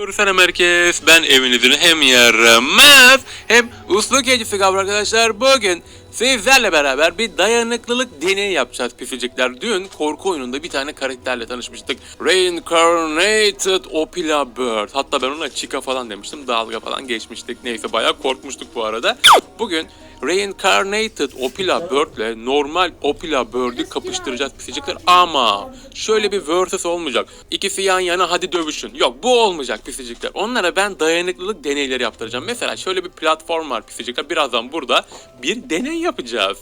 Selam herkes. Ben evinizin hem yaramaz hem uslu kedisi galiba arkadaşlar. Bugün sizlerle beraber bir dayanıklılık deneyi yapacağız pisicikler. Dün korku oyununda bir tane karakterle tanışmıştık. Reincarnated Opila Bird. Hatta ben ona Chica falan demiştim. Dalga falan geçmiştik. Neyse bayağı korkmuştuk bu arada. Bugün Reincarnated Opila Bird'le normal Opila Bird'ü kapıştıracağız pisicikler ama şöyle bir versus olmayacak. İkisi yan yana hadi dövüşün. Yok bu olmayacak pisicikler. Onlara ben dayanıklılık deneyleri yaptıracağım. Mesela şöyle bir platform var pisicikler. Birazdan burada bir deney yapacağız.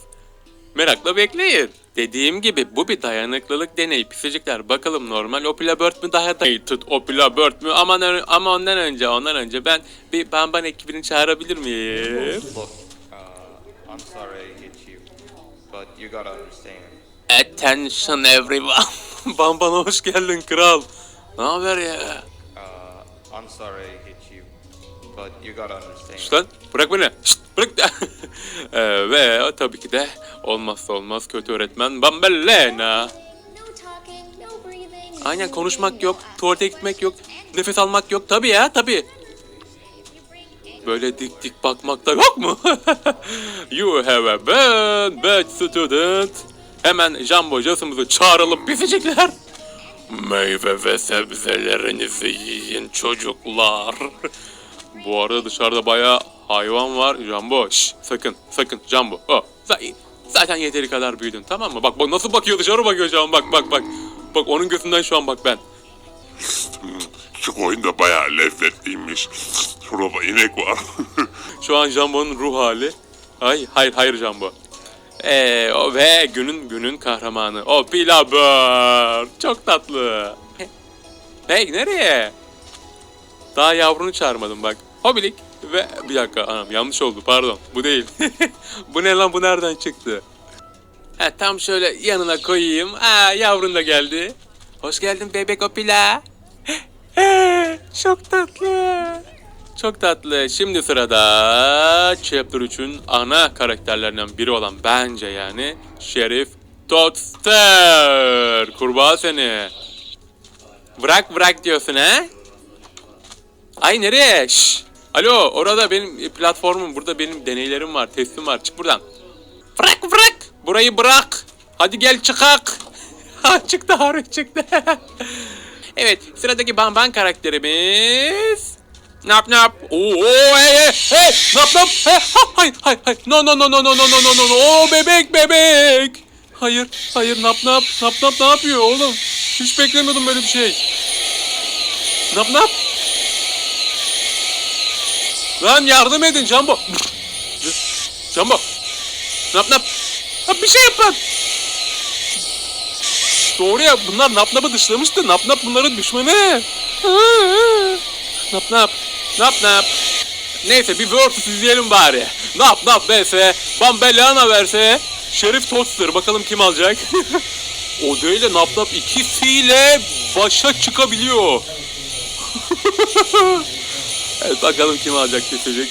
Merakla bekleyin. Dediğim gibi bu bir dayanıklılık deneyi pisicikler. Bakalım normal Opila Bird mü daha dayanıklı Opila Bird mü? Aman ama ondan önce ondan önce ben bir Bamban ekibini çağırabilir miyim? Uh. Attention everyone. Bamban hoş geldin kral. Ne haber ya? Uh, I'm sorry but you gotta understand. Şşt lan bırak beni. Şşt bırak. Ee, ve tabii ki de olmazsa olmaz kötü öğretmen breathing. Aynen konuşmak yok, tuvalete gitmek yok, nefes almak yok. Tabii ya tabii. Böyle dik dik bakmak da yok mu? you have a bad, bad student. Hemen Jumbo Joss'umuzu çağıralım pisicikler. Meyve ve sebzelerinizi yiyin çocuklar. Bu arada dışarıda bayağı hayvan var. Jumbo şş, sakın sakın Jumbo. Oh, za- zaten yeteri kadar büyüdün tamam mı? Bak bak nasıl bakıyor dışarı bakıyor an bak bak bak. Bak onun gözünden şu an bak ben. Şu koyun da bayağı lezzetliymiş. Şurada inek var. Şu an Jumbo'nun ruh hali. Ay hayır hayır Jumbo. Ee, o ve günün günün kahramanı. O Pilabör. Çok tatlı. Hey nereye? Daha yavrunu çağırmadım bak. Hobilik ve bir dakika anam yanlış oldu pardon. Bu değil. bu ne lan bu nereden çıktı? Ha, tam şöyle yanına koyayım. Aa yavrun da geldi. Hoş geldin bebek Opila. Çok tatlı. Çok tatlı. Şimdi sırada Chapter 3'ün ana karakterlerinden biri olan bence yani Şerif Totster. Kurbağa seni. Bırak bırak diyorsun ha? Ay nereye? Şş. Alo orada benim platformum burada benim deneylerim var testim var çık buradan. Bırak bırak burayı bırak. Hadi gel çıkak. Çıktı harbi çıktı. evet sıradaki Bamban karakterimiz. Nap nap. Oo hey hey hey. Nap nap. Hey, ha, hayır hayır hayır. No no no no no no no no no. Oo bebek bebek. Hayır hayır nap nap. Nap nap ne yapıyor oğlum? Hiç beklemiyordum böyle bir şey. Nap nap. Lan yardım edin Jumbo. Jumbo. Nap nap. Ha, bir şey yapın. Doğru ya bunlar nap napı dışlamıştı. Nap nap bunların düşmanı. Nap nap. Nap nap. Neyse bir versus izleyelim bari. Nap nap vs. Bambellana vs. Şerif Toster. Bakalım kim alacak. o değil de nap nap ikisiyle başa çıkabiliyor. evet bakalım kim alacak kesecek.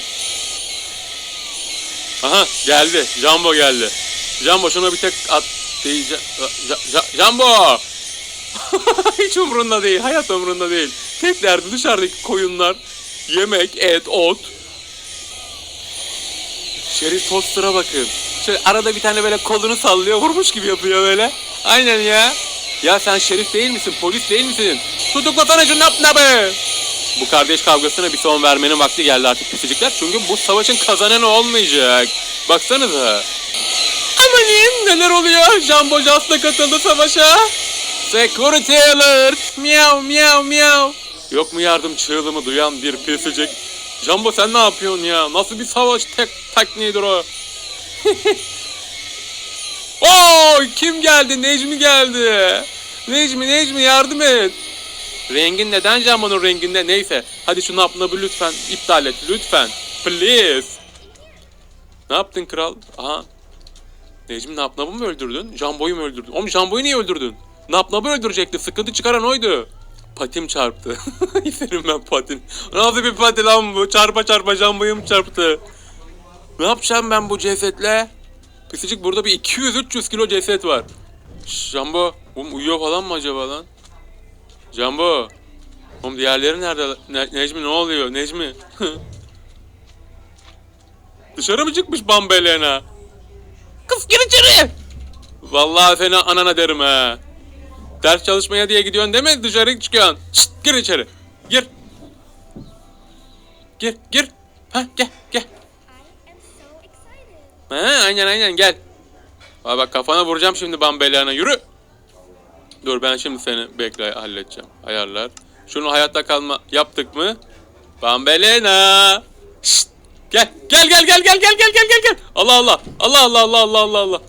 Aha geldi. Jumbo geldi. Jumbo şuna bir tek at diyeceğim. Jumbo! Hiç umrunda değil. Hayat umrunda değil. Tek derdi dışarıdaki koyunlar. Yemek, et, ot. Şerif Toster'a bakın. Şöyle arada bir tane böyle kolunu sallıyor. Vurmuş gibi yapıyor böyle. Aynen ya. Ya sen şerif değil misin? Polis değil misin? Tutuklasana şu nap nabı. Bu kardeş kavgasına bir son vermenin vakti geldi artık pisicikler. Çünkü bu savaşın kazananı olmayacak. Baksanıza. Amanin neler oluyor? Jumbo Joss'la katıldı savaşa. Security alert. Miyav miyav miyav. Yok mu yardım çığlığımı duyan bir pisicik? Jumbo sen ne yapıyorsun ya? Nasıl bir savaş tek tekniğidir o? Oo kim geldi? Necmi geldi. Necmi Necmi yardım et. Rengin neden Jumbo'nun renginde? Neyse. Hadi şu napnabı lütfen iptal et. Lütfen. Please. Ne yaptın kral? Aha. Necmi Napnap'ı mı öldürdün? Jumbo'yu mu öldürdün? Oğlum Jumbo'yu niye öldürdün? Napnap'ı öldürecekti. Sıkıntı çıkaran oydu. Patim çarptı. Senin ben patin. Nasıl bir pati lan bu? Çarpa çarpa Jumbo'yu mu çarptı? Ne yapacağım ben bu cesetle? Pisicik burada bir 200-300 kilo ceset var. Şş, Jumbo, bu uyuyor falan mı acaba lan? Jumbo. Oğlum diğerleri nerede? Ne- Necmi ne oluyor? Necmi. Dışarı mı çıkmış Bambelena? Kız gir içeri. Vallahi fena anana derim ha. Ders çalışmaya diye gidiyorsun değil mi? Dışarı çıkıyorsun. Şşt, gir içeri. Gir. Gir, gir. Ha, gel, gel. Ha, aynen aynen gel. Aa, bak kafana vuracağım şimdi Bambelana. Yürü. Dur ben şimdi seni bekle halledeceğim. Ayarlar. Şunu hayatta kalma yaptık mı? Bambelena. Şşt. Gel. Gel gel gel gel gel gel gel gel gel. Allah Allah. Allah Allah Allah Allah Allah Allah.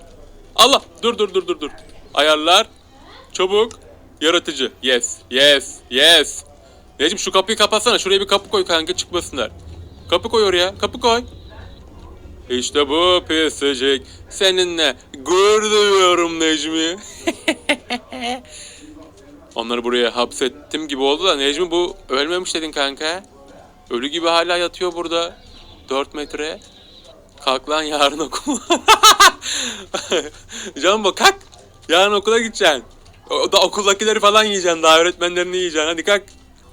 Allah. Dur dur dur dur dur. Ayarlar. Çabuk. Yaratıcı. Yes. Yes. Yes. Necim şu kapıyı kapatsana. Şuraya bir kapı koy kanka çıkmasınlar. Kapı koy oraya. Kapı koy. İşte bu pisicik. Seninle gurur duyuyorum Necmi. Onları buraya hapsettim gibi oldu da Necmi bu ölmemiş dedin kanka. Ölü gibi hala yatıyor burada. 4 metre. Kalk lan yarın okul. Canım bak kalk. Yarın okula gideceksin. O da okuldakileri falan yiyeceksin. Daha öğretmenlerini yiyeceksin. Hadi kalk.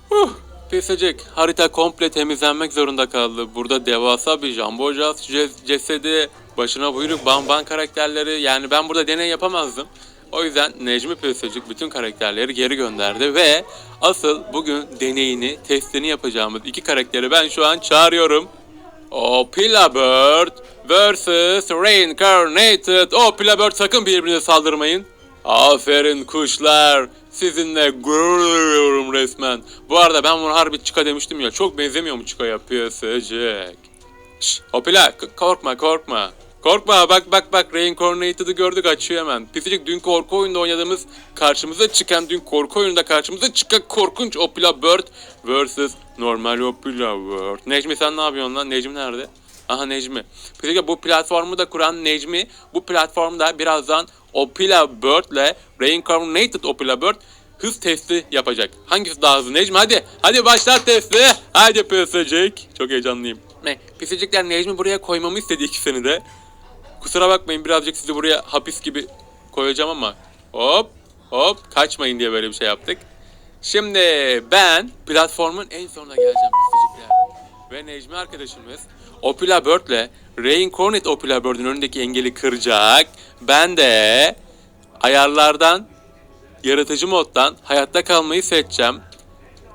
Huh. Pisicik. Harita komple temizlenmek zorunda kaldı. Burada devasa bir Jumbo cesedi, başına buyruk bamban karakterleri. Yani ben burada deney yapamazdım. O yüzden Necmi Pisicik bütün karakterleri geri gönderdi ve asıl bugün deneyini, testini yapacağımız iki karakteri ben şu an çağırıyorum. Opila Bird vs. Reincarnated. Opila Bird sakın birbirine saldırmayın. Aferin kuşlar. Sizinle gurur duyuyorum resmen. Bu arada ben bunu harbi Chica demiştim ya. Çok benzemiyor mu Chica'ya? Piyasacık. Şşş Opila k- korkma korkma. Korkma bak bak bak Reincarnated'ı gördük açıyor hemen. Pisicik dün korku oyunda oynadığımız karşımıza çıkan dün korku oyununda karşımıza çıkan korkunç Opila Bird vs. normal Opila Bird. Necmi sen ne yapıyorsun lan? Necmi nerede? Aha Necmi. Pisicik bu platformu da kuran Necmi bu platformda birazdan Opila Bird ile Reincarnated Opila Bird hız testi yapacak. Hangisi daha hızlı Necmi hadi. Hadi başlat testi. Hadi Pisicik. Çok heyecanlıyım. Ne? Pisicikler Necmi buraya koymamı istedi ikisini de. Kusura bakmayın birazcık sizi buraya hapis gibi koyacağım ama hop hop kaçmayın diye böyle bir şey yaptık. Şimdi ben platformun en sonuna geleceğim pisicikler. Ve Necmi arkadaşımız Opila Bird'le Reincarnate Opila Bird'ün önündeki engeli kıracak. Ben de ayarlardan yaratıcı moddan hayatta kalmayı seçeceğim.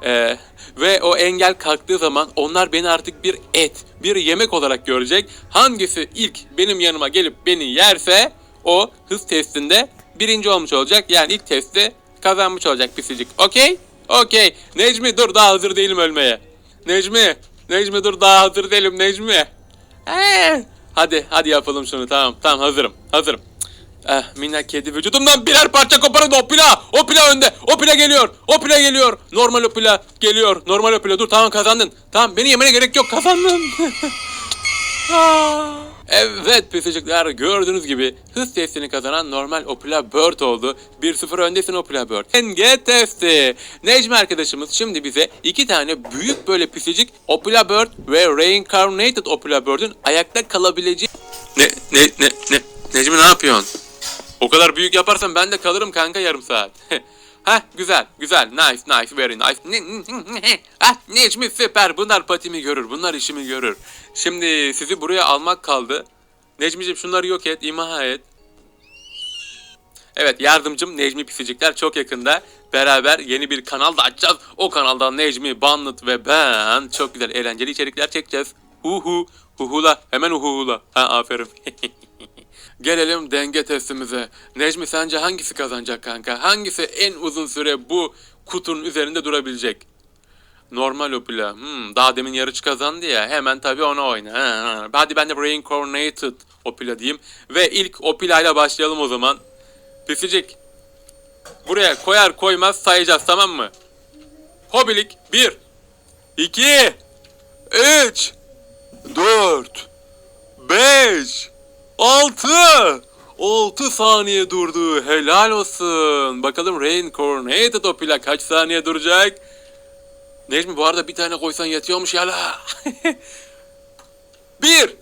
Ee, ve o engel kalktığı zaman onlar beni artık bir et, bir yemek olarak görecek. Hangisi ilk benim yanıma gelip beni yerse o hız testinde birinci olmuş olacak. Yani ilk testi kazanmış olacak pisicik. Okey? Okey. Necmi dur daha hazır değilim ölmeye. Necmi. Necmi dur daha hazır değilim Necmi. Ee, hadi hadi yapalım şunu tamam tamam hazırım hazırım. Eh minnak kedi vücudumdan birer parça koparın Opila. Opila önde. Opila geliyor. Opila geliyor. Normal Opila geliyor. Normal Opila dur tamam kazandın. Tamam beni yemene gerek yok kazandın. Ah. Evet pisicikler gördüğünüz gibi hız testini kazanan normal Opila Bird oldu. 1-0 öndesin Opila Bird. Enge testi. Necmi arkadaşımız şimdi bize iki tane büyük böyle pisicik Opila Bird ve Reincarnated Opila Bird'ün ayakta kalabileceği... Ne, ne, ne, ne, Necmi ne yapıyorsun? O kadar büyük yaparsan ben de kalırım kanka yarım saat. Ha güzel güzel nice nice very nice. Ha Necmi süper bunlar patimi görür bunlar işimi görür. Şimdi sizi buraya almak kaldı. Necmiciğim şunları yok et imha et. Evet yardımcım Necmi Pisicikler çok yakında beraber yeni bir kanal da açacağız. O kanalda Necmi, Banlıt ve ben çok güzel eğlenceli içerikler çekeceğiz. Huhu, huhula, hemen uhuhula. Ha aferin. Gelelim denge testimize. Necmi sence hangisi kazanacak kanka? Hangisi en uzun süre bu kutunun üzerinde durabilecek? Normal Opila. Hmm, daha demin yarış kazandı ya. Hemen tabii ona oyna. Ha, ha. Hadi ben de Reincarnated Opila diyeyim. Ve ilk Opila ile başlayalım o zaman. Pisicik. Buraya koyar koymaz sayacağız tamam mı? Hobilik 1 2 3 4 5 6 6 saniye durdu. Helal olsun. Bakalım Reincarnated Opila kaç saniye duracak? Necmi bu arada bir tane koysan yetiyormuş ya la. bir.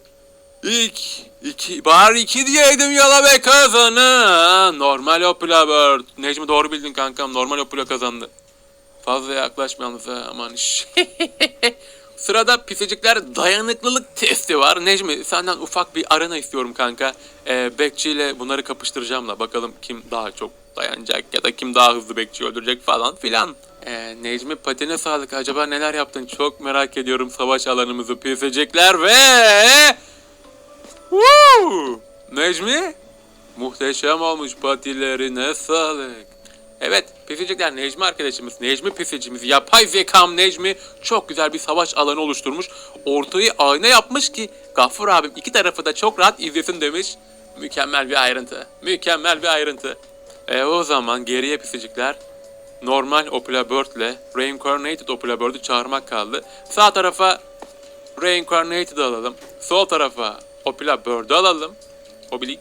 İki. iki. Bari iki diyeydim yala be kazana. Normal Opila Bird. Necmi doğru bildin kankam. Normal Opila kazandı. Fazla yaklaşmayalım aman iş. Sırada pisicikler dayanıklılık testi var. Necmi senden ufak bir arena istiyorum kanka. Ee, bekçiyle bunları kapıştıracağım da bakalım kim daha çok dayanacak ya da kim daha hızlı bekçiyi öldürecek falan filan. Ee, Necmi patine sağlık acaba neler yaptın çok merak ediyorum savaş alanımızı pisicikler ve... Woo! Necmi muhteşem olmuş patilerine sağlık. Evet, pisicikler Necmi arkadaşımız, Necmi pisicimiz, yapay zekam Necmi çok güzel bir savaş alanı oluşturmuş. Ortayı ayna yapmış ki Gaffur abim iki tarafı da çok rahat izlesin demiş. Mükemmel bir ayrıntı, mükemmel bir ayrıntı. E o zaman geriye pisicikler normal Opula Bird ile Reincarnated Opula Bird'ü çağırmak kaldı. Sağ tarafa Reincarnated'ı alalım. Sol tarafa Opula Bird'ü alalım. Oblique.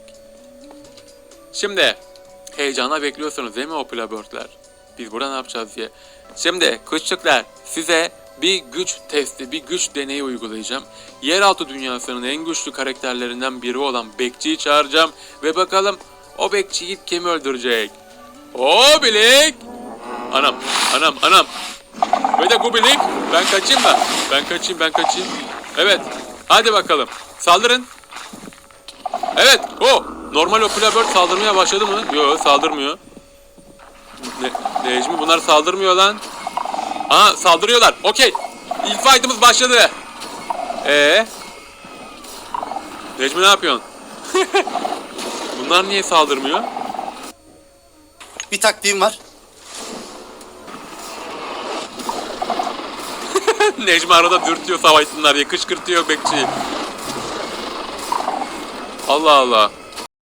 Şimdi heyecana bekliyorsunuz değil mi Opula Bird'ler? Biz burada ne yapacağız diye. Şimdi kuşçuklar size bir güç testi, bir güç deneyi uygulayacağım. Yeraltı dünyasının en güçlü karakterlerinden biri olan Bekçi'yi çağıracağım. Ve bakalım o Bekçi'yi kim öldürecek? Obilik! Anam, anam, anam. Ve de Gubilik. Ben kaçayım mı? Ben kaçayım, ben kaçayım. Evet, hadi bakalım. Saldırın. Evet, o. Normal Opula Bird saldırmaya başladı mı? Yok, saldırmıyor. Ne, Necmi bunlar saldırmıyor lan. Aha, saldırıyorlar. Okey. İlk fight'ımız başladı. Ee? Necmi ne yapıyorsun? bunlar niye saldırmıyor? Bir taktiğim var. Necmi arada dürtüyor savaşsınlar diye kışkırtıyor bekçiyi. Allah Allah.